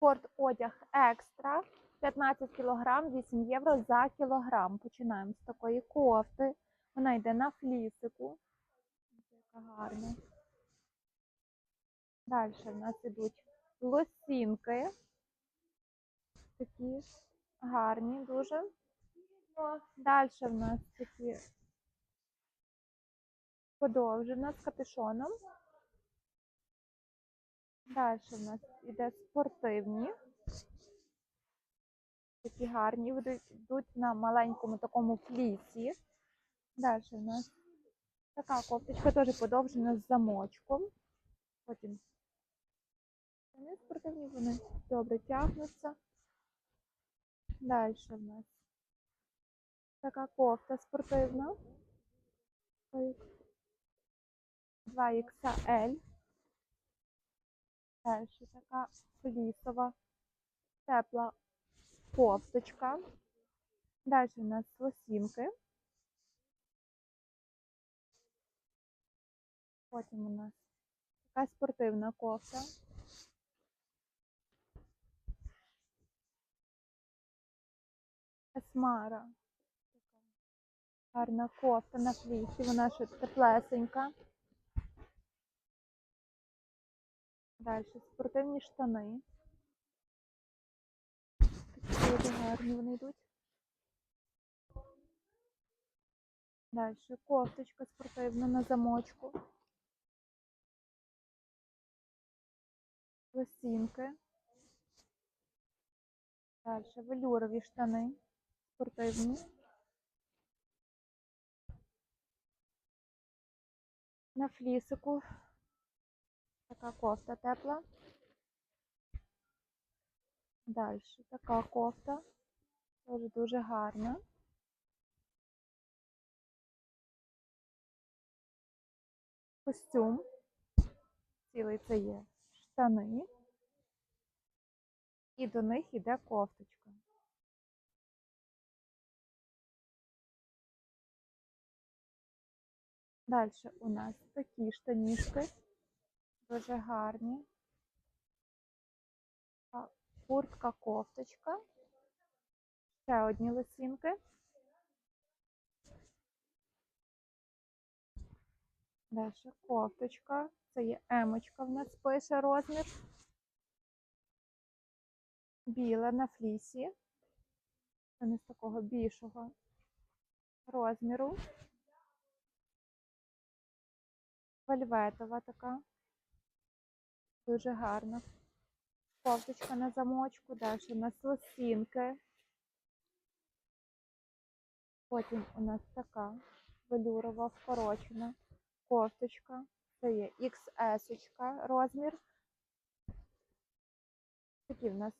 Спорт одяг екстра. 15 кг, 8 євро за кілограм. Починаємо з такої кофти. Вона йде на флісику. Яка гарна. Далі в нас ідуть лосінки. Такі гарні дуже. Далі в нас такі подовжена з капюшоном. Далі в нас іде спортивні. Такі гарні, йдуть на маленькому такому флісі. Далі в нас така кофточка теж подовжена з замочком. Потім вони спортивні, вони добре тягнуться. Далі в нас така кофта спортивна. 2XL. Далі така флісова, тепла кофточка. Далі у нас лосінки. Потім у нас така спортивна кофта. Есмара. Гарна кофта на флісі, вона ще теплесенька. Далі спортивні штани. Такі гарні вони йдуть. Далі кофточка спортивна на замочку. Лосінки. Далі велюрові штани спортивні. На флісику така кофта тепла. Далі така кофта. Теж дуже гарна. Костюм. Цілий це є штани. І до них іде кофточка. Далі у нас такі штанішки. Дуже гарні. Куртка, кофточка. Ще одні лосінки. Далі кофточка. Це є емочка в нас пише розмір. Біла на флісі. Це не з такого більшого розміру. Вельветова така. Дуже гарна. Кофточка на замочку, далі нас лосінки. Потім у нас така велюрова вкорочена кофточка. Це є XS розмір. Такі в нас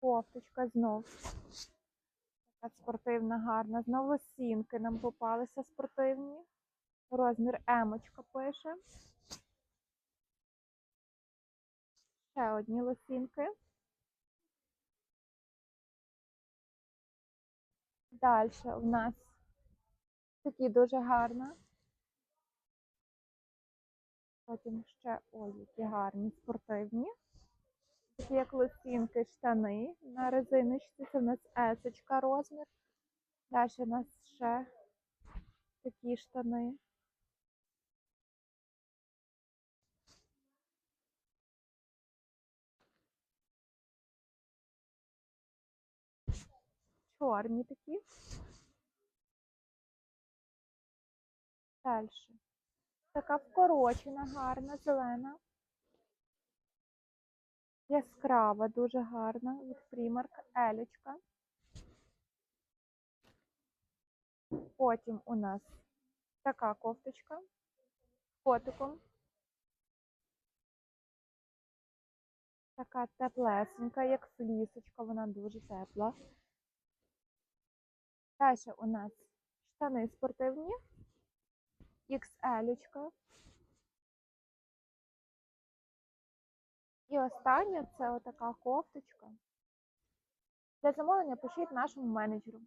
кофточка знов. Така спортивна, гарна. Знову лосінки нам попалися спортивні. Розмір емочка пише. Ще одні лосінки. Далі у нас такі дуже гарна. Потім ще ой, які гарні спортивні. Такі як лосінки, штани на резиночці. Це в нас есочка розмір. Далі у нас ще такі штани. Чорні такі. Далі. Така вкорочена, гарна, зелена. Яскрава, дуже гарна від Primark Елечка. Потім у нас така кофточка з котиком. Така теплесенька, як флісочка, вона дуже тепла. Далі у нас штани спортивні, XL. І остання це отака кофточка. Для замовлення пишіть нашому менеджеру.